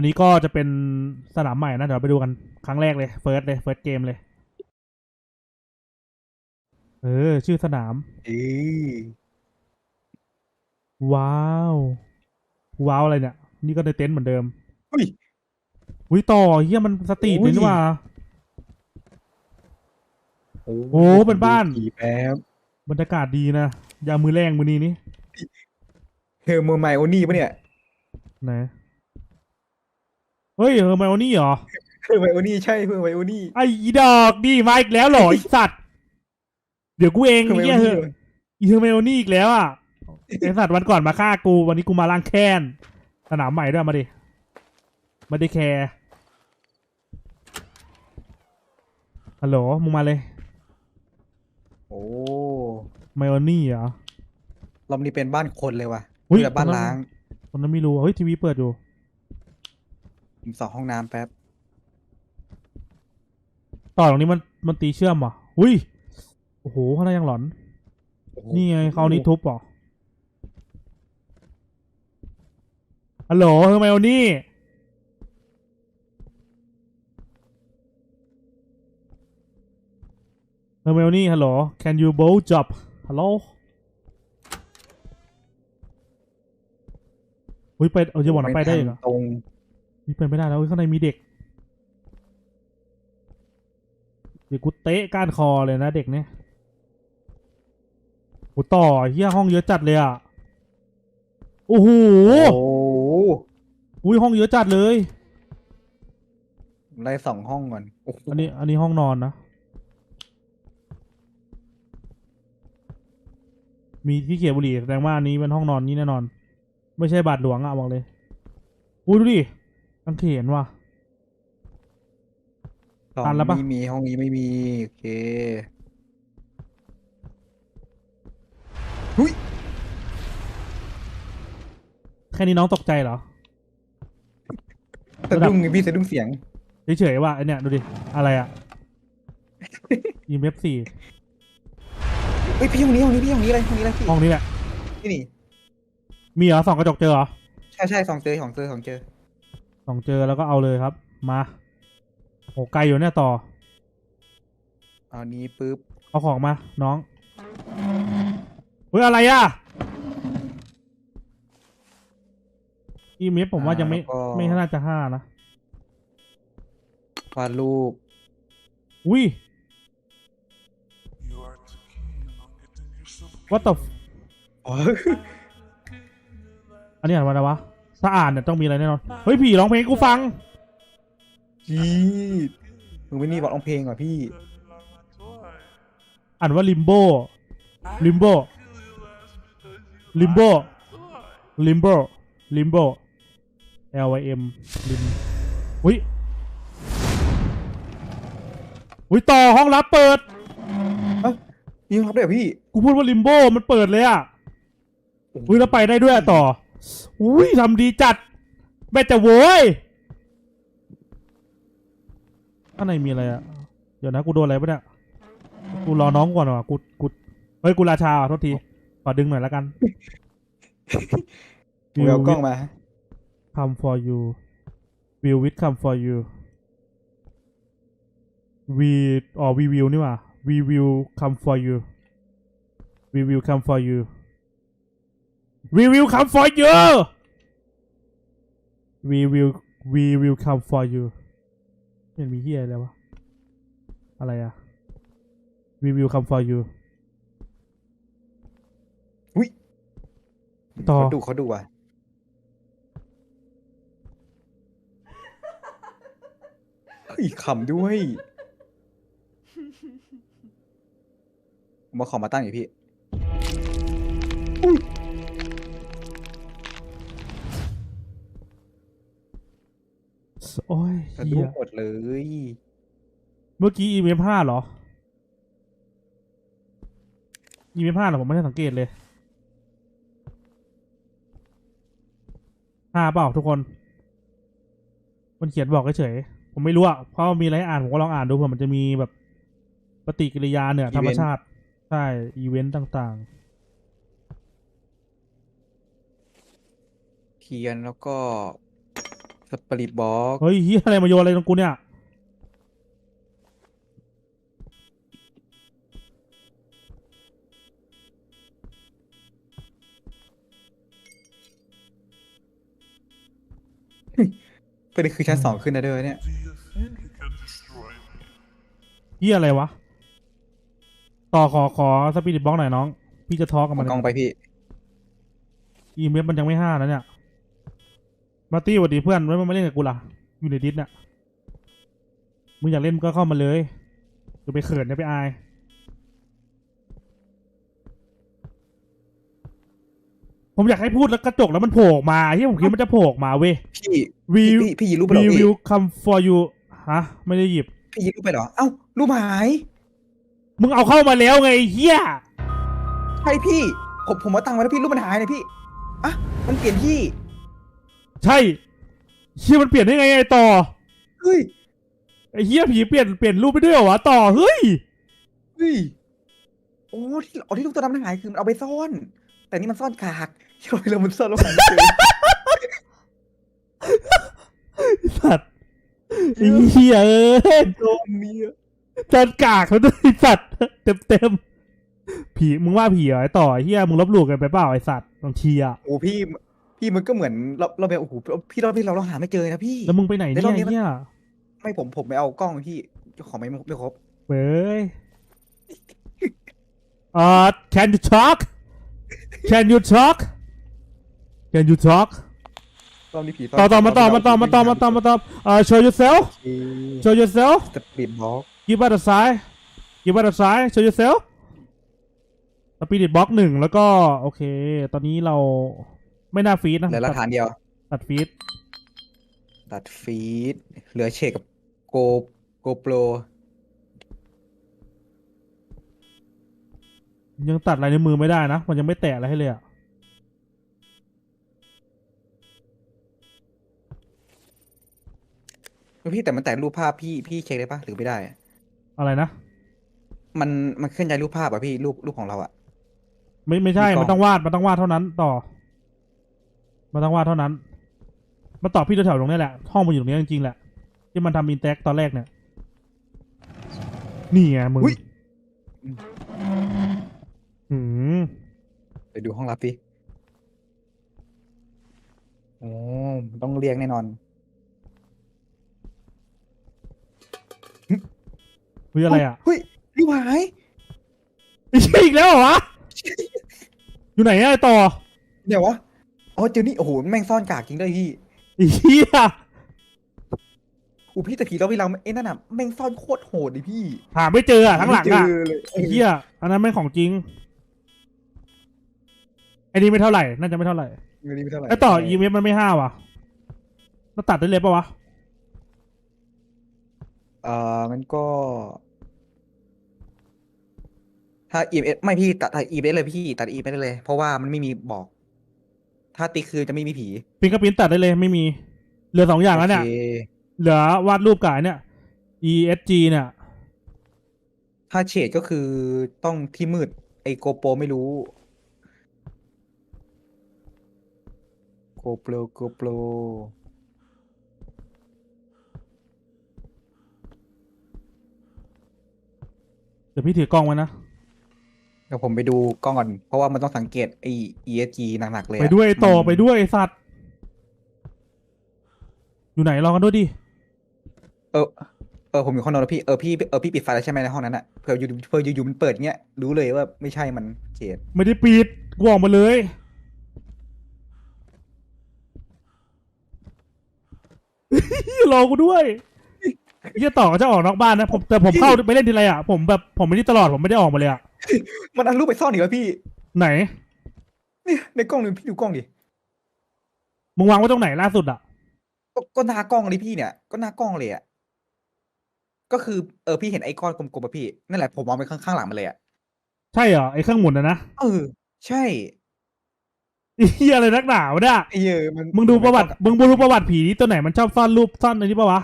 อันนี้ก็จะเป็นสนามใหม่นะ เดี๋ยวเราไปดูกันครั้งแรกเลยเฟิร์สเลยเฟิร์สเกมเลย เออ ชื่อสนาม เอ้ยว้าว ว้าวอะไรเนี่ย นี่ก็ในเต็นท์เหมือนเดิมอุ้ยอุ้ยต่อเฮียมันสตรีทโอ้เลยยนี่หว่าโอ้โอ้เป็นบ้านผีแป๊บบรรยากาศดีนะยามมือแรงมือนี้นี่เฮอร์โมไมโอนี่ปะเนี่ย ไหน เฮ้ยเฮอร์ไมโอนี่เหรอเฮอร์ไมโอนี่ใช่เฮอร์ไมโอนี่ไอ้อีดอกนี่มาอีกแล้วเหรอไอสัตว์เดี๋ยวกูเองเฮอร์ไอ้ไมโอเหี้ยนี่เฮออีเฮอร์ไมโอนี่อีกแล้วอะไอสัตว์วันก่อนมาฆ่ากูวันนี้กูมาล้างแค้นสนามใหม่ด้วยมาดิไม่ได้แคร์ฮัลโหลมึงมาเลยโอ้ไมโอนี่เหรอ รอบนี้เป็นบ้านคนเลยว่ะอุ๊ยนี่แหละบ้านตรงนั้นล้างตอนนั้นไม่รู้เฮ้ยทีวีเปิดอยู่ ผมสองห้องน้ำแป๊บ ต่อตรงนี้มันมันตีเชื่อมเหรออุ้ยโอ้โหข้างในยังหลอนโอ้โหนี่ไงเขานี้ทุบเหรอฮัลโหลเฮอร์ไมโอนี่เฮอร์ไมโอนี่ฮัลโหล can you bow job ฮัลโหลอุ้ยไป เออจะบอกนะไปได้อีกเหรอตรง นี่ไปไม่ได้แล้วเฮ้ยข้างในมีเด็กเดี๋ยวกูเตะก้านคอเลยนะเด็กเนี่ยโอ้ต่อเฮียห้องเยอะจัดเลยอะโอ้โหโอ้อุ้ยห้องเยอะจัดเลยไล่สองห้องก่อนโอ้โหอันนี้ อันนี้ห้องนอนนะ มีที่เขียนบุหรี่แสดงว่าอันนี้เป็นห้องนอนนี่แน่นอน ไม่ใช่บาทหลวงอะบอกเลย อุ้ยดูดิ กางเขนว่ะ สองตันแล้วปะ ไม่มีห้องนี้ไม่มีโอเคหุ้ยแค่นี้น้องตกใจเหรอ สะดุ้งไงพี่สะดุ้งเสียง เฉยๆว่าไอเนี่ยดูดิ อะไรอะอีเมฟสี่เฮ้ยพี่ห้องนี้ห้องนี้พี่ห้องนี้อะไรห้องนี้อะไรพี่ห้องนี้แหละ นี่นี่มีเหรอสองกระจกเจอเหรอ ใช่ใช่สองเจอสองเจอสองเจอ สองเจอแล้วก็เอาเลยครับ มาโอ้ไกลอยู่เนี่ยต่อเอานี้ปุ๊บเอาของมา น้องเฮ้ยอะไรอะอีเมฟผมว่ายังไม่อ่าไม่แล้วก็น่าจะห้านะ วาดรูปอุ้ย what the f- อ๋ออันนี้อ่านว่าอะไรวะ ถ้าอ่านเนี่ยต้องมีอะไรแน่นอน เฮ้ยผีร้องเพลงให้กูฟัง จีดมึงไม่นี่บอกร้องเพลงก่อนพี่ อ่านว่าลิมโบ ลิมโบ ลิมโบ ลิมโบ ลิมโบ L I M ลิมอุ้ยอุ้ยต่อห้องลับเปิด นี่ครับเดี๋ยวพี่ กูพูดว่าลิมโบมันเปิดเลยอะอุ้ยแล้วไปได้ด้วยอะต่อ อุ้ยทำดีจัดแม่แต่โว้ยข้างในมีอะไรอะเดี๋ยวนะกูโดนอะไรปะเนี่ย กูรอน้องก่อนว่ะกู กู เฮ้ย กูราชาอะโทษที ขอดึงหน่อยแล้วกันมึงเอากล้องมา come for you will with come for you we อ๋อ we will นี่หว่า we will come for you we will come for you we will come for you we will we will come for you มันมีเฮียอะไรวะ อะไรอะ we will come for you อุ๊ยต่อเขาดูเขาดูว่ะเฮ้ยขำด้วยผมมาขอมาตั้งอยู่พี่ โอ้ยสะเฮีดุ้งยหมดเลย เมื่อกี้ EMF ห้าเหรอ EMF ห้าเหรอผมไม่ได้สังเกตเลยห้าเปล่าทุกคน มันเขียนบอกเฉยๆผมไม่รู้อะเพราะมีอะไรให้อ่านผมก็ลองอ่านดูเผื่อมันจะมีแบบปฏิกิริยาเหนือธรรมชาติ ใช่ อีเวนต์ต่างเทียนแล้วก็ สปริตบ็อกเฮ้ยเฮียอะไรมาโยนอะไรตรงกูเนี่ย ประเด็นคือชั้นสองขึ้นนะเด้อเนี่ยเฮียอะไรวะ ต่อขอขอสปิริตบล็อกหน่อยน้อง พี่จะทอล์กกับมันกล้องไปพี่ อีเมลมันยังไม่ห้าแล้วเนี่ย มาร์ตี้สวัสดีเพื่อนไม่มาเล่นกับกูล่ะอยู่ในดิสเนี่ยมึงอยากเล่นมึงก็เข้ามาเลยอย่าไปเขินอย่าไปอายผมอยากให้พูดแล้วกระจกแล้วมันโผล่ออกมาที่ผมคิดมันจะโผล่ออกมาเว้ยพี่วิพี่วพี่พี่หยิบรูปไปเหร we อพี่ will come for you ฮะ ไม่ได้หยิบ พี่หยิบรูปไปเหรอ เอ้ารูปหาย มึงเอาเข้ามาแล้วไงไอ้เฮียใช่พี่ ผมผมมาตั้งไว้แล้วพี่รูปมันหายเลยพี่อะมันเปลี่ยนที่ ใช่เฮียมันเปลี่ยนได้ไงไอ้ต่อเฮ้ยไอ้เฮียผีเปลี่ยนเปลี่ยนรูปไปด้วยเหรอวะต่อเฮ้ยเฮ้ยโอ้ที่อ๋อที่รูปตัวดำนั่นหายคือมันเอาไปซ่อน แต่นี่มันซ่อนกากที่เราเรามันซ่อนแล้วหายไม่เจอสัตว์ไอ้เฮียเอ้ยโดนเมียจานกากแล้วด้วยไอ้สัตว์เต็มเต็มๆผีมึงว่าผีเหรอไอ้ต่อไอ้เฮียมึงลบหลู่กันไปเปล่าไอ้สัตว์บางทีอะโอ้พี่ พี่มันก็เหมือนเราเราแบบโอ้โหพี่เราพี่เราเราหาไม่เจอนะพี่ แล้วมึงไปไหนเดี๋เนี่ยยวรอบนี้ไอ้เฮียไม่ผมผมไม่เอากล้องพี่เจ้าของไม่ไม่ครบเว้ยอ่า can you talk can you talk can you talk รอบนี้ผีต่อต่อมาต่อมาต่อมาต่อมาต่อมาต่อเอ่อ show yourself show yourself สปีดบล็อก give us a sign give us a sign show yourself สปีดบล็อกหนึ่งแล้วก็ โอเค ตอนนี้เรา ไม่น่าฟีดนะเหลือหลักฐานเดียว ตัดฟีดตัดฟีดเหลือเชคกับโกโกโปรยังตัดลายในวมือไม่ได้นะ มันยังไม่แตะอะไรให้เลยอะพี่แต่มันแต่งรูปภาพพี่พี่เช็คได้ปะหรือไม่ได้ อะไรนะ มันมันเคลื่อนย้ายรูปภาพอะพี่รูปรูปของเราอะไม่ไม่ใช่มีกล้องมันต้องวาด มันต้องวาดเท่านั้นต่อ มันต้องวาดเท่านั้นมาตอบพี่แถวๆตรงนี้แหละ ห้องมันอยู่ตรงนี้จริงๆแหละ ที่มันทำอินแท็กตอนแรกเนี่ย นี่ไงมึงอุ๊ย หืมไปดูห้องลับดิโอ้มันต้องเรียกแน่นอน เฮ้ยอะไรอะเฮ้ยรูปหายไอ้เหี้ยอีกแล้วเหรอวะ อยู่ไหนอะไอ้ต่อ เดี๋ยววะ อ๋อเจอนี่โอ้โหแม่งซ่อนกากจริงด้วยพี่ไอ้เหี้ยอูพี่แต่ผีเราเวลาไอ้นั่นอะแม่งซ่อนโคตรโหดดิพี่หาไม่เจออะทั้งหลังอะไม่เจเลยไอ้เหี้ยอันนั้นไม่ของจริงไอ้นี่ไม่เท่าไหร่น่าจะไม่เท่าไหร่ไม่ได้ไม่เท่าไหร่ไอ้ต่ออีเมลมันไม่ห้าว่ะเราตัดได้เลยปะวะเอ่อมันก็ ถ้า EMS ไม่พี่ตัดตัด EMS เลยพี่ตัด EMS ได้เลย เพราะว่ามันไม่มีบอก ถ้าติ๊กคือจะไม่มีผีปินกับปินตัดได้เลยไม่มี เหลือสองอย่างแล้วเนี่ยโอคเหลือวาดรูปกายเนี่ย ESG เนี่ย ถ้าเฉดก็คือต้องที่มืด ไอโกโปรไม่รู้ โกโปรโกโปรเดี๋ยวพี่ถือกล้องไว้นะ เดี๋ยวผมไปดูกล้องก่อน เพราะว่ามันต้องสังเกตไอ ESG หนักๆเลยอะไปด้วยไอ้ต่อมันไปด้วยไอ้สัตว์ อยู่ไหนลองกันด้วยดิ เออเออผมอยู่ข้างนอกแล้วพี่เออพี่เออพี่ปิดไฟแล้วใช่ไหมในห้องนั้นอะเผื่ออยู่เผื่ออยู่ๆมันเปิดเงี้ยรู้เลยว่าไม่ใช่มันเฉดไม่ได้ปิดกูออกมาเลย รอกูด้วย เฮียต่อก็จะออกนอกบ้านนะผมแต่ผมเข้าไปเล่นทีไรอะผมแบบผมไม่ได้ตลอดผมไม่ได้ออกมาเลยอะมันเอารูปไปซ่อนอีกแล้วพี่ไหนเนี่ยในกล้องเลยพี่ดูกล้องดิมึงวางไว้ตรงไหนล่าสุดอะก็ก็หน้ากล้องเลยพี่เนี่ย ก็หน้ากล้องเลยอะก็คือเออพี่เห็นไอ้ก้อนกลมๆอะพี่นั่นแหละผมมองไปข้างข้างหลังมันเลยอะใช่เหรอไอ้เครื่องหมุนนะนะเออ ใช่เฮียอะไรนักหนาวะเนี่ยไอ้เออมันมึงดูประวัติมันมึงดูประวัติผีนี้ตัวไหนมันชอบซ่อนรูปซ่อนอะไรนี่ปะวะ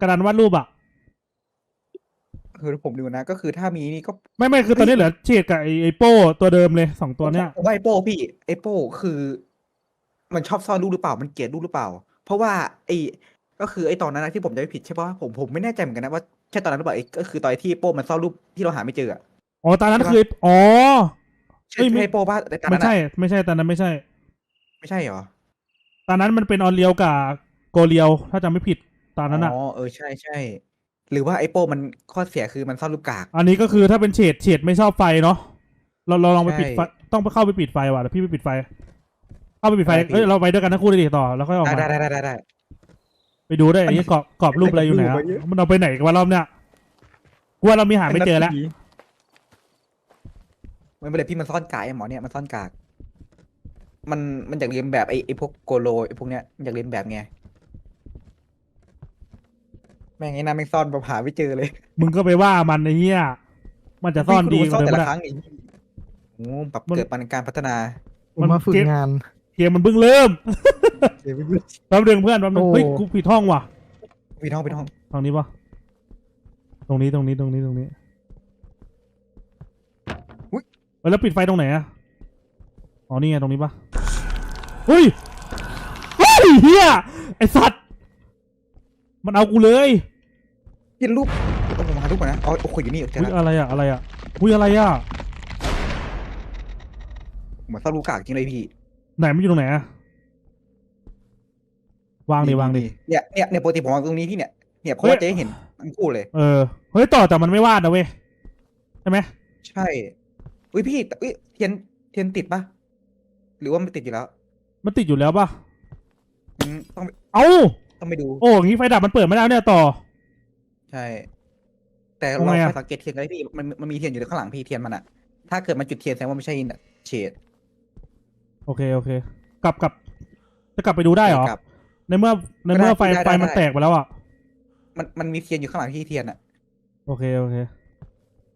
กระดานวาดรูปอะ คือผมดูนะ ก็คือถ้ามีนี่ก็ไม่ไม่คือตอนนี้เหลือเชดกับไอ้ไอ้โป้ตัวเดิมเลยสองตัวเนี้ยผมว่าไอ้โป้พี่ไอ้โป้คือ มันชอบซ่อนรูปหรือเปล่า มันเกลียดรูปหรือเปล่า เพราะว่าไอ้ก็คือไอ้ตอนนั้นนะที่ผมจะไม่ผิดใช่ปะผมผมไม่แน่ใจเหมือนกันนะว่าใช่ตอนนั้นหรือเปล่าไอ้ก็คือตอนที่โป้มันซ่อนรูปที่เราหาไม่เจออะอ๋อตอนนั้นคืออ๋อ ใช่เอ้ยไม่ใช่โป้ป่ะแต่ตอนไม่นั้นใช่อะไม่ใช่ตอนนั้นไม่ใช่ ไม่ใช่เหรอตอนนั้นมันเป็นออนเรียวกับโกเรียวถ้าจำไม่ผิด ตอนนั้นอะอ๋อเออใช่ใช่หรือว่าไอ้โป้มันข้อเสียคือมันซ่อนรูปกาก อันนี้ก็คือถ้าเป็นเฉดเฉดไม่ชอบไฟเนาะเราเราลองไปปิดไฟใช่ต้องไปเข้าไปปิดไฟว่ะเดี๋ยวพี่ไปปิดไฟ เข้าไปปิดไฟได้พี่เอ้ยเราไปด้วยกันทั้งคู่เลยดิต่อแล้วค่อยออกได้มาได้ได้ได้ได้ไปดูได้วยไอ้นี่กรอบกรอบรูปอะไรอยู่ไหนอะรูปอะเยอะมันเอาไปไหนกันวะรอบเนี้ยกูว่าเรามีหาไม่เจอแล้วมันเป็นไรพี่มันซ่อนกากไอ้หมอเนี่ยมันซ่อนกาก มันมันอยากเรียนแบบไอ้ไอ้พวกโกโลไอ้พวกเนี้ยมันอยากเรียนแบบไง แม่งไอ้นั่นแม่งซ่อนแบบหาไม่เจอเลยมึงก็ไปว่ามันไอ้เหี้ยมันจะซ่อนดีพี่กซ่อว่านเดิมแต่ไม่ละได้ครั้งนี่โอ้ปรับมันเกิดมันการพัฒนาผมมาฝึกงานเกมมันเพิ่งเริ่มเดี๋ยวพี่แป๊บนึงเพื่อนแป๊บนึงโอ้เฮ้ยกูผิดห้องว่ะพี่ท้องพี่ท้องทางนี้ปะตรงนี้ตรงนี้ตรงนี้ตรงนี้เอ้ยแล้วปิดไฟตรงไหนอะอ๋อนี่ไงตรงนี้ปะเฮ้ยเฮ้ยเฮียไอสัตว์ มันเอากูเลยเห็นรูปเอาผมหารูปก่อนนะอ๋อโอ้โหอยู่นี่เจออุ้ยแล้วอะไรอะอะไรอะอุ้ยอะไรอะเหมือนซ่อนรูปกากจริงเลยพี่ไหนมันอยู่ตรงไหนอะวางดิวางดิเนี่ยเนี่ยเนี่ยปกติผมวางตรงนี้พี่เนี่ยเนี่ยเพราะเฮ้ยว่าเจ๊เห็นทั้งคู่เลย เออเฮ้ยต่อแต่มันไม่วาดนะเว้ยใช่ไหมใช่อุ้ยพี่แต่อุ้ยเทียนเทียนติดปะหรือว่ามันติดอยู่แล้วมันติดอยู่แล้วปะอืมต้องเอ้า ต้องไปดู โอ้อย่างงี้ไฟดับมันเปิดไม่ได้เนี่ยต่อ ใช่ แต่ทำเราไมอะไปสังเกตเทียนกันได้พี่มันมันมีเทียนอยู่ข้างหลังพี่เทียนมันอะถ้าเกิดมันจุดเทียนแสดงว่าไม่ใช่เฉดโอเคโอเค กลับกลับจะกลับไปดูได้เหรอกับ ในเมื่อในเมื่อไฟได้ได้ไฟมันได้ แตกไปแล้วอะมันมันมีเทียนอยู่ข้างหลังพี่เทียนอะ โอเคโอเค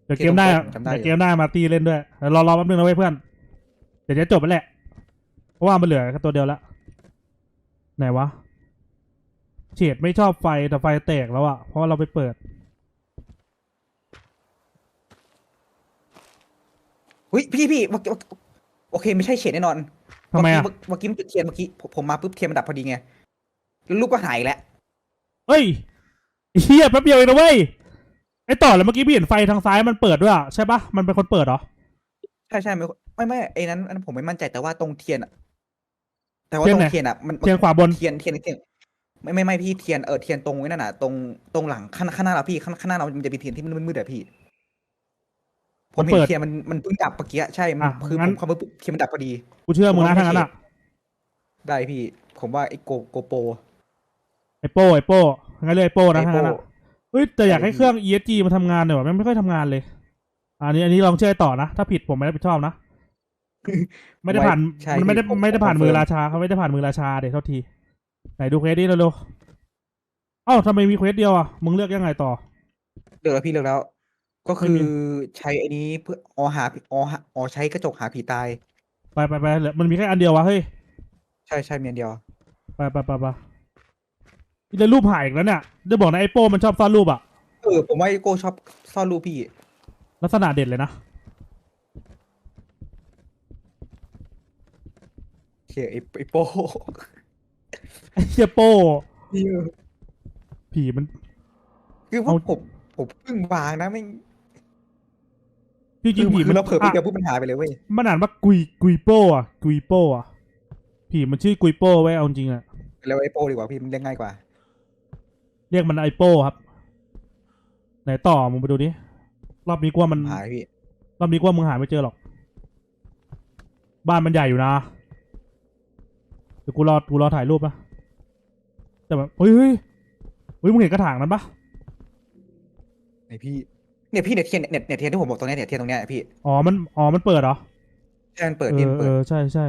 เดี๋ยวเกเกมมได้ตรอะงๆจำได้ เดี๋ยวเกมได้มาตีเล่นด้วยเดี๋ยวรอรอแป๊บนึงนะเว้ยเพื่อนเดี๋ยวจะจบไปแหละเพราะว่ามันเหลือแค่ตัวเดียวละไหนวะ เฉดไม่ชอบไฟแต่ไฟแตกแล้วอะเพราะว่าเราไปเปิด อุ้ยพี่พี่เมื่อกี้โอเคไม่ใช่เฉดแน่นอนทำไมอะเมื่อกี้เมื่อกี้มันจุดเทียนเมื่อกี้ผมผมมาปุ๊บเทียนมันดับพอดีไงแล้วลูกก็หายอีกแล้วเฮ้ยเฮียแป๊บเดียวเองนะเว้ยไอ้ต่อแล้วเมื่อกี้พี่เห็นไฟทางซ้ายมันเปิดด้วยอะใช่ปะมันเป็นคนเปิดเหรอใช่ใช่ไม่ไม่ไม่ไอ้นั้นอันนั้นผมไม่มั่นใจแต่ว่าตรงเทียนอะแต่ว่าเทียนตรไหนงเทียนอะมันเทียนขวาบน เทียนเทียนเทียน ไม่ไม่ไม่พี่เทียนเออเทียนตรงไว้นั่นน่ะตรงตรงหลังข้างข้างหน้าเราพี่ข้างข้างหน้าเรามันจะมีเทียนที่มันมืดๆอะพี่ ผมมันเห็เปินดเทียนมันมันเพิ่งดับเมื่อกี้ใช่มันอะคืองั้ผน มคำว่าปุ๊บเทียนมันดับพอดี กูเชื่อมึงนะผมว่าทางนั้นไม่อะใช่ได้พี่ ผมว่าไอ้โกโกโปไอโป้ไอโป้งั้นเรียกไอโป้นะไอ้ทางโป้นั้นอะเฮ้ยแต่อยากให้ไอ้เครื่อง ESG มาทำงานเนี่อยว่ะมันไม่ค่อยทำงานเลย อันนี้อันนี้ลองเชื่อต่อนะ ถ้าผิดผมไม่รับผิดชอบนะ ไม่ได้ผ่านใช่มันไม่ได้พี่ผมไม่ได้ผ่านผมมือ confirm ราชาเขาไม่ได้ผ่านมือราชาเดี๋ยวเท่าที ไหนดูเควสดิเร็วๆเอ้าทำไมมีเควสเดียวอะ มึงเลือกยังไงต่อ เลือกแล้วพี่เลือกแล้ว ก็ไม่คืมีอใช้ไอ้นี้เพื่อออหาออหาออใช้กระจกหาผีตาย ไปไปไปเหลือมันมีแค่อันเดียววะเฮ้ย ใช่ใช่เมียนเดียว ไปไปไปไปนี่จะรูปหายอีกแล้วเนี่ยได้บอกนะไอโป้มันชอบซ่อนรูปอะ เออผมว่าไอ้โกชอบซ่อนรูปพี่ ลักษณะเด่นเลยนะเชี่ยไอ้ไอ้โป้ไอ เชียโป้นี่ผีมัน คือว่าเอาผมผมเพิ่งวางนะไม่งจริงๆผีคืมัอนเราเผลอไปอะเดียวปุ๊บมันหายไปเลยเว้ยมันอ่านว่ากุยกุยโป้อะกุยโป้อะผีมันชื่อกุยโป้ไว้ยเอาจริงอะแล้วไอ้โป้ดีกว่าพี่มันเรียกง่ายกว่า เรียกมันไอโป้ครับ ไหนต่อมึงไปดูดิรอบนี้กว่ามันหายพี่รอบนี้กว่ามึงหาไม่เจอหรอก บ้านมันใหญ่อยู่นะ เดี๋ยวกูรอกูรอถ่ายรูปนะแต่แบบเฮ้ยเฮ้ยเฮ้ยมึงเห็นกระถางนั้นปะไอพี่เนี่ยพี่เนี่ยเทียนเนี่ยเนี่ยเทียนที่ผมบอกตรงเนี้ยเนี่ยเทียนตรงเนี้ยพี่อ๋อมันอ๋อมันเปิดเหรอเทียนเปิดเอเทียนอเอเปิดอใช่ใช่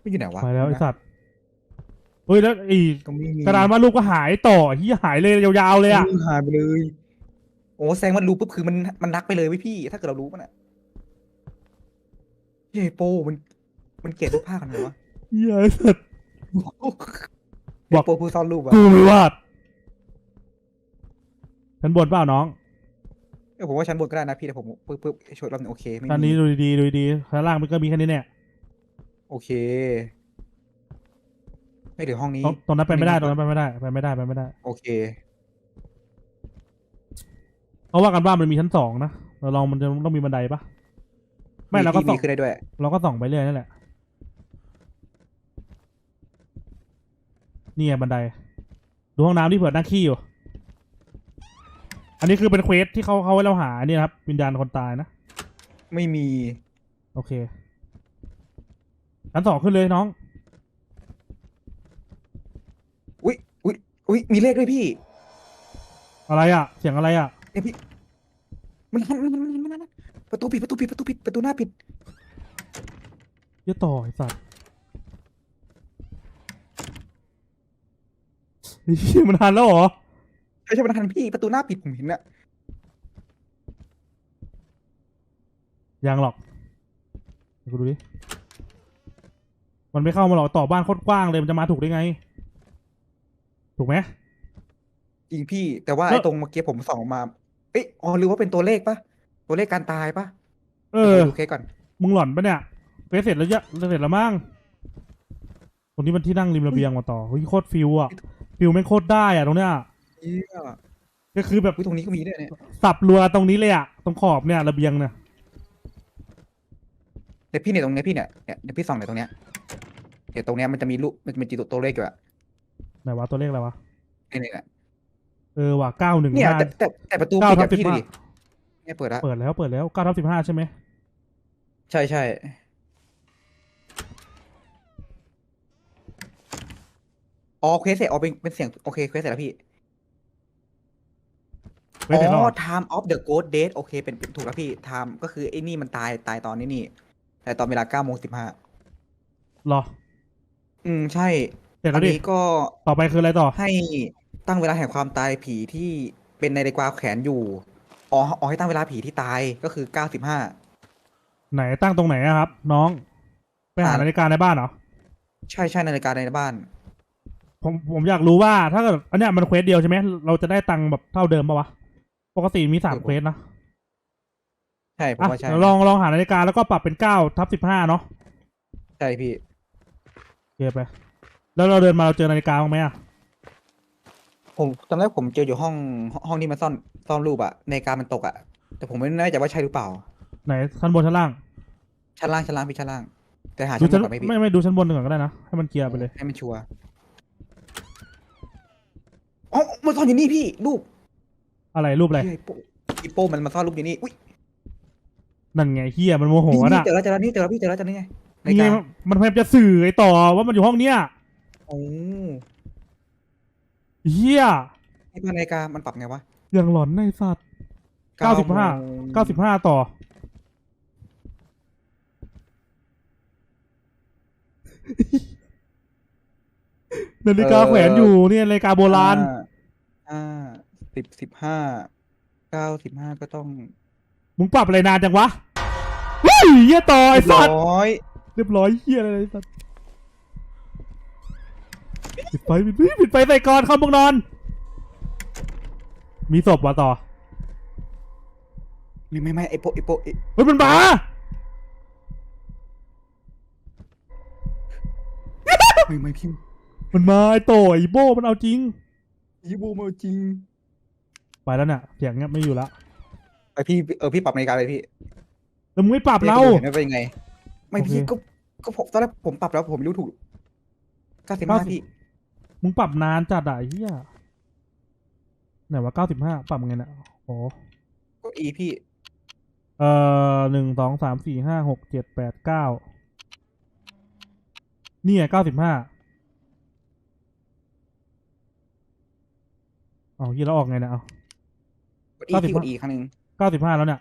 ไม่อยู่ไหนวะไปแล้วไอสัตว์เฮ้ยแล้วไอีตรงนี้มีกระดานวาดรูปก็หายต่อที่หายเลยยาวๆเลยอะเออหายไปเลย โอ้แซงมันรู้ปุ๊บคือมันมันนักไปเลยเว้ยพี่ ถ้าเกิดเรารู้มันอะ เฮ้ยโป้มัน มันเกลียดรูปภาพกันเหรอวะเหี้ยไอ้สัตว์บอก โป้ผู้ซ่อนรูปอะกูไม่วาดชั้นบนเปล่าน้อง เออผมว่าชั้นบนก็ได้นะพี่แต่ผมปุ๊บปุ๊บช่วยรอบหนึงโอเคไม่มีชั้นนี้ดูดีๆดูดีๆชั้นล่างมันก็มีแค่นี้แน่โอเค ไม่เดี๋ยวห้องนี้ ตรงตรงนั้นไปไม่ได้ตห้รองนั้นไปไม่ได้ ไปไม่ได้ ไปไม่ได้ โอเค เพราะว่ากันบ้านมันมีชั้นสองนะเราลองมันจะต้องมีบันไดปะ ไม่เราก็ที่ส่องมีขึ้นได้ด้วย เราก็ส่องไปเรื่อยนั่นแหละนี่ไงบันได ดูห้องน้ำที่เผื่อนั่งขี้อยู่ อันนี้คือเป็นเควสที่เขาเขาให้เราหาเนี่ยนะครับ วิญญาณคนตายนะ ไม่มี โอเคชั้นสองขึ้นเลยน้อง อุ้ยอุ้ยอุ้ยมีเลขด้วยพี่ อะไรอะ เสียงอะไรอะเนี่ยพี่ มันมันมันมันมันมัน ประตูปิดประตูปิดประตูปิดประตูหน้าปิดเยอะต่อไอ้สัตว์ไอ้เหี้ยมันทันแล้วเหรอใช่ใช่มันทันพี่ประตูหน้าปิดผมเห็นอะยังหรอกเดี๋ยวกูดูดิมันไม่เข้ามาหรอกต่อบ้านโคตรกว้างเลยมันจะมาถูกได้ไง ถูกไหม จริงพี่ แต่ว่าแล้วไอ้ตรงเมื่อกี้ผมส่องมา เอ้ยอ๋อหรือว่าเป็นตัวเลขปะ ตัวเลขการตายปะเออดี๋ยวผมดูเคสก่อน มึงหล่อนปะเนี่ยเฟซเสร็จแล้วยะเสร็จแล้วมั้งตรงนี้มันที่นั่งริมระเบียงมาต่อเฮ้ยโคตรฟิลอะฟิลไม่งโคตรได้อะตรงเนี้ยเหี้ยก็คือแบบอุ๊ยตรงนี้ก็มีด้วยเนี่ย สับรัวตรงนี้เลยอะตรงขอบเนี่ยระเบียงเนี่ย เดี๋ยวพี่เนี่ยตรงเนี้ยพี่เนี่ยเนี่ยเดี๋ยวพี่ส่องเนี่ยตรงเนี้ยเดี๋ยวตรงเนี้ยมันจะมีรูปมันจะมีตัวตัวเลขอยู่อะไหนวะตัวเลขอะไรวะ เนี่ยเนี่ยเนี่ยเออว่ะเก้าหนึ่งเนี่ยห้าแต่แต่แต่ประตูเก้าปิดทัอะบสิบพี่ดูห้าดิ เนี่ยเปิดแล้วเปิดแล้วเปิดแล้วเก้าทับสิบห้าใช่ไหมใช่ใช่อ๋อเควสเสร็จอ๋อเป็นเป็นเสียงโอเคเควสเสร็จแล้วพี่เฟซเสร็จแล้วอ๋เหรออ time of the ghost date โอเคเป็นเป็นถูกแล้วพี่ time ก็คือไอ้นี่มันตายตายตอนนี้นี่แต่ตอนเวลาเก้าโมงสิบห้าเหรออืมใช่เสร็จอัแล้วดินี้ก็ต่อไปคืออะไรต่อให้ตั้งเวลาแห่งความตายผีที่เป็นนาฬิกาแขวนอยู่ อ๋ออ๋อให้ตั้งเวลาผีที่ตายก็คือเก้าสิบห้าไหนตั้งตรงไหนอะครับ น้อง ไปหาอ่านาฬิกาในบ้านเหรอ ใช่ใช่นาฬิกาในบ้าน ผมผมอยากรู้ว่าถ้าเกิดอันเนี้ยมันเควสเดียวใช่ไหมเราจะได้ตังค์แบบเท่าเดิมปะวะ ปกติมีสามเออผมเควสนะใช่ผมอะว่าใช่เดี๋ยวลองลองหานาฬิกาแล้วก็ปรับเป็นเก้าทับสิบห้าเนาะใช่พี่โอเคไป แล้วเราเดินมาเราเจอนาฬิกาบ้างไหมอะ ผมจำได้ผมเจออยู่ห้องห้องที่มันซ่อนซ่อนรูปอะนาฬิกามันตกอะแต่ผมไม่แน่ใจว่าใช่หรือเปล่า ไหนชั้นบนชั้นล่างชั้นล่างชั้นล่างพี่ชั้นล่าง แต่หาดูชั้นบชั้นนก่อนไหมพี่ไม่ไม่ดูชั้นบนก่อนก็ได้นะ ให้มันเคลียร์ไปเลยให้มันชัวร์อ๋อมันซ่อนอยู่นี่พี่รูปอะไรรูปอะไรเฮ้ยโป้อีโป้มันมาซ่อนรูปอยู่นี่อุ้ยนั่นไงเฮียมันโมโหนี่น่ะเจอแล้วเจอแล้วนี่เจอแล้วพี่เจอแล้วเจอแล้วนี่ไงนาฬินี่ไงกามันมันพยายามจะสื่อไอ้ต่อว่ามันอยู่ห้องเนี้ยโอ้ เฮียไอ้ตัวนาฬิกามันปรับไงวะอย่างหลอนในสัตว์เก้าสิบห้าโมงเก้าสิบห้าต่อ นาฬิกาแขวนอยู่เนี่ยนาฬิกาโบราณห้าห้าสิบสิบห้าเก้าสิบห้าก็ต้อง มึงปรับอะไรนานจังวะเฮ้ยเฮียต่อไอ้เรียบสัตว์ร้อยเรียบร้อยเฮียอะไรไอ้สัตว์ ปิดไฟปิดไฟปิดไฟใส่ก่อนเข้ามุงนอน มีศพวะต่อไม่ไม่ไม่ไอโปไอโปไอ้เฮ้ยมันมาไม่ไม่พี่มันมาไอ้โตไอ้โบมันเอาจริง อีโบมาจริงไปแล้วเนี่ยเสียงเงี้ยไม่อยู่ละไอพี่เออพี่ปรับนาฬิกาเลยพี่แล้วมึงไม่ปรับเราเห็นไหมเป็นยังไง ไม่โอเคพี่ก็ก็ผมตอนแรกผมปรับแล้วผมไม่รู้ถูกเก้าสิบห้า90พี่ มึงปรับนานจัดอะไอ้เฮียไหนว่าเก้าสิบห้าปรับไงเนี่ยโอ้ก็อีพี่ เอ่อหนึ่งสองสามสี่ห้าหกเจ็ดแปดเก้านี่ไงเก้าสิบห้าเอาเฮียเราออกไงเนี่ยเอา กดอีพี่95 กดอีครั้งหนึ่งเก้าสิบห้าแล้วเนี่ย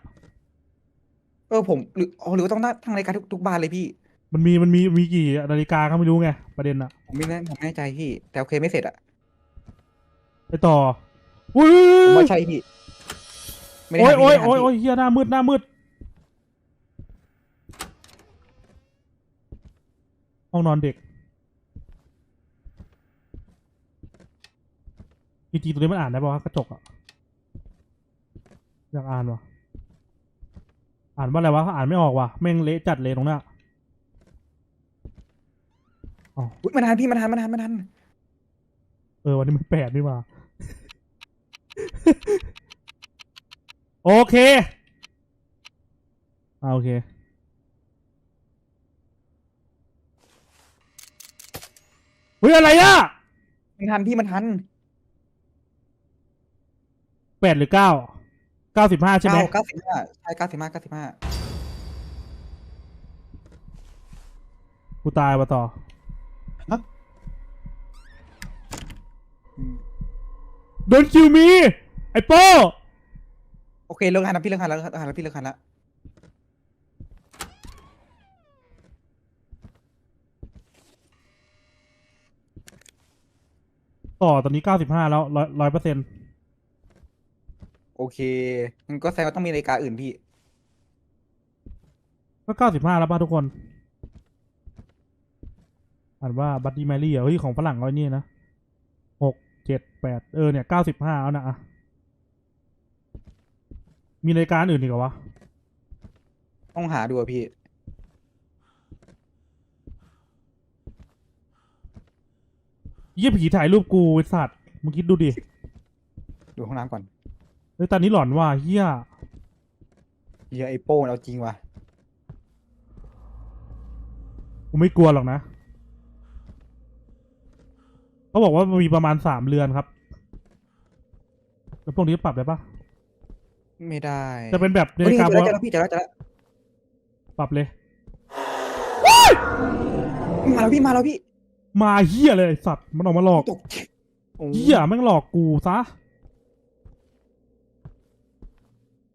เออผมหรืออ๋อหรือว่าต้องตั้งนาฬิกาทุกทุกบ้านเลยพี่ มันมีมันมีมีกี่นาฬิกาก็ไม่รู้ไงประเด็นอะผมไม่แน่ผมไม่แน่ใจพี่ แต่โอเคไม่เสร็จอะไปต่ออุ้ยผมว่าใช่พี่ไม่ได้โอ้ยหาโอ้ยพี่โอ้ยไม่ได้หาพี่โอ้ยเฮียหน้ามืดหน้ามืดห้องนอนเด็กจริงๆตัวนี้มันอ่านได้ป่าวะกระจกอะอยากอ่านวะอ่านว่าอะไรวะอ่านไม่ออกว่ะแม่งเละจัดเลยตรงเนี้ย อ๋ออุ๊ยมันทันพี่มันทันมันทันมันทันเออวันนี้มันแปดนี่หว่า โอเคอ่าโอเค เฮ้ย อะไรอะมันทันพี่มันทันแปดหรือเก้าเก้าสิบห้าใช่ไหมเก้าเก้าสิบห้าใช่เก้าสิบห้าเก้าสิบห้ากูตายมาต่อ โดนคิวมี ไอ้โป้ โอเคเลิกหันแล้วพี่เลิกหันแล้วเลิกหันแล้วพี่เลิกหันแล้วต่อตอนนี้เก้าสิบห้าแล้วร้อยร้อยเปอร์เซ็นต์โอเคงั้นก็แสดงว่าต้องมีนาฬิกาอื่นพี่ ก็เก้าสิบห้าแล้วป่ะทุกคนอ่านว่าบัตตี้แมรี่อะเฮ้ยของฝรั่งเอาไอ้นี่นะหก เจ็ดแปดเออเนี่ยเก้าสิบห้าเอานะอะมีรายการอื่นอีกเหรอวะ ต้องหาดูอะพี่ เยี่ยผีถ่ายรูปกูไอ้สัตว์มึงคิดดูดิดูห้องน้ำก่อนเฮ้ยตอนนี้หลอนว่ะเฮียเฮียไอโป้เอาจริงว่ะกูไม่กลัวหรอกนะ เขาบอกว่ามันมีประมาณสามเรือนครับ แล้วพวกนี้ปรับได้ปะไม่ได้จะเป็นแบบนาเฮ้ยฬิกาเจบออแล้วเจอแล้วพี่เจอแล้วเจอแล้วปรับเลยมาแล้วพี่มาแล้วพี่ มาเฮียเลยไอ้สัตว์มันออกมาหลอกตกใจโอ้เฮียแม่งหลอกกูซะ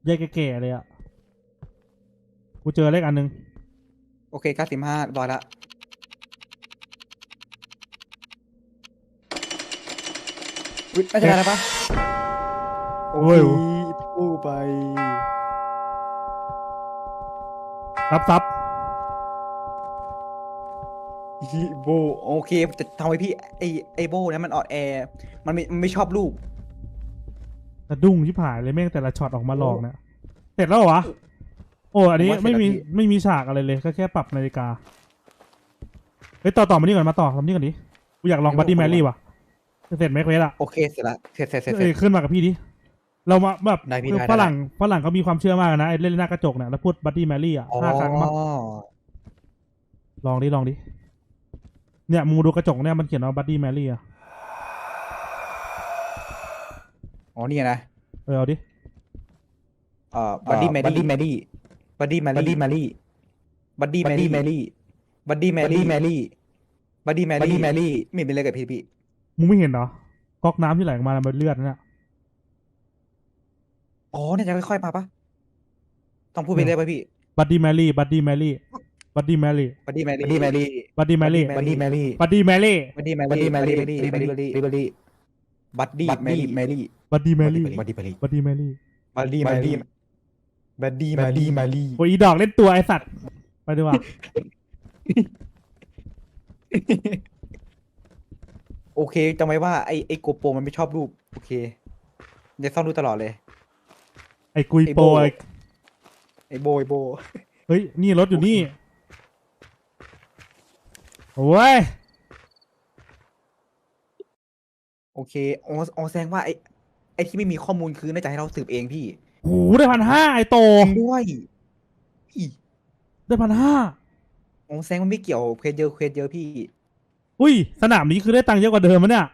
ยายแก่ๆเลยอะ กูเจอเลขอันหนึง โอเคเก้าสิบห้าร้อยละ อุ๊ยน่าจะได้แล้วปะโอ้ยปูไป รับทรัพย์ฮิโบโอเคจะทำให้พี่ไอไอโบเนี่ยมันอ่อนแอมันไม่มันไม่ชอบลูกกระดุ้งที่ผ่ายเลยแม่งแต่ละช็อตออกมาหลอกเนี่ยเสร็จแล้วเหรอวะโอ้อันนี้ผมว่าเสร็ไม่จแล้วมีพี่ไม่มีฉากอะไรเลยก็แค่ปรับนาฬิกาเฮ้ยต่อต่อมานี่ก่อนมาต่อทำนี่ก่อนดิกูอยากลองบัดดี้แมรี่ว่ะจะ เสร็จไหมเควสอะโอเคเสร็จละเสร็จเสร็จเสร็จเสร็จขึ้นมากับพี่ดิเรามาแบบฝรั่งฝรั่งเขามีความเชื่อมากนะไอเล่นหน้ากระจกเนี่ยแล้วพูดบัตตี้แมรี่อะห้าครั้งมั้ลองดิลองดิเนี่ยมูดูกระจกเนี่ยมันเขียนว่าบัตตี้แมรี่อะอ๋อนี่นะเออเอาดิเอ่อบัตตี้แมรี่บัดดี้แมรี่บัตตี้แมรี่แมรี่บัตตี้แมรี่บัตตี้แมรี่บัตตี้แมรี่แมรี่ไม่เป็นไรกับพี่พี่ มึงไม่เห็นเหรอก๊อกน้ำที่ไหลออกมามันเลือดนั่นน่ะ อ๋อเนี่ยจะค่อยๆมาปะต้องพูดไปเรื่อยป่ะพี่บัดดี้แมรี่ บัดดี้แมรี่ บัดดี้แมรี่ บัดดี้แมรี่บัดดี้แมรี่บัดดี้แมรี่ บัดดี้แมรี่บัดดี้แมรี่ บัดดี้แมรี่บัดดี้แมรี่บัดดี้แมรี่บัดดี้บัดดี้แมรี่แมรี่บัดดี้แมรี่บัดดี้แมรี่บัดดี้แมรี่บัดดี้แมรี่บัดดี้แมรี่แมรี่โอ้ยอีดอกเล่นตัวไอสัตว์ ไปดีกว่า โอเคจำไว้ว่าไอไอโกโปรมันไม่ชอบรูป โอเคจะซ่อนรูปตลอดเลย ไอ้กุยไอ้โปโบ ไอ้ไอโบไอโบ เฮ้ย นี่รถอยู่นี่โอ้ย โอเคอ๋ออ๋อแสดงว่าไอไอที่ไม่มีข้อมูลคือน่าจะให้เราสืบเองพี่หูได้พันห้าไอโต จริงด้วยอีได้พันห้า อ๋อแสดงมันไม่เกี่ยวเควสเยอะเควสเยอะพี่ อุ้ย สนามนี้คือได้ตังค์เยอะกว่าเดิมมะเนี่ย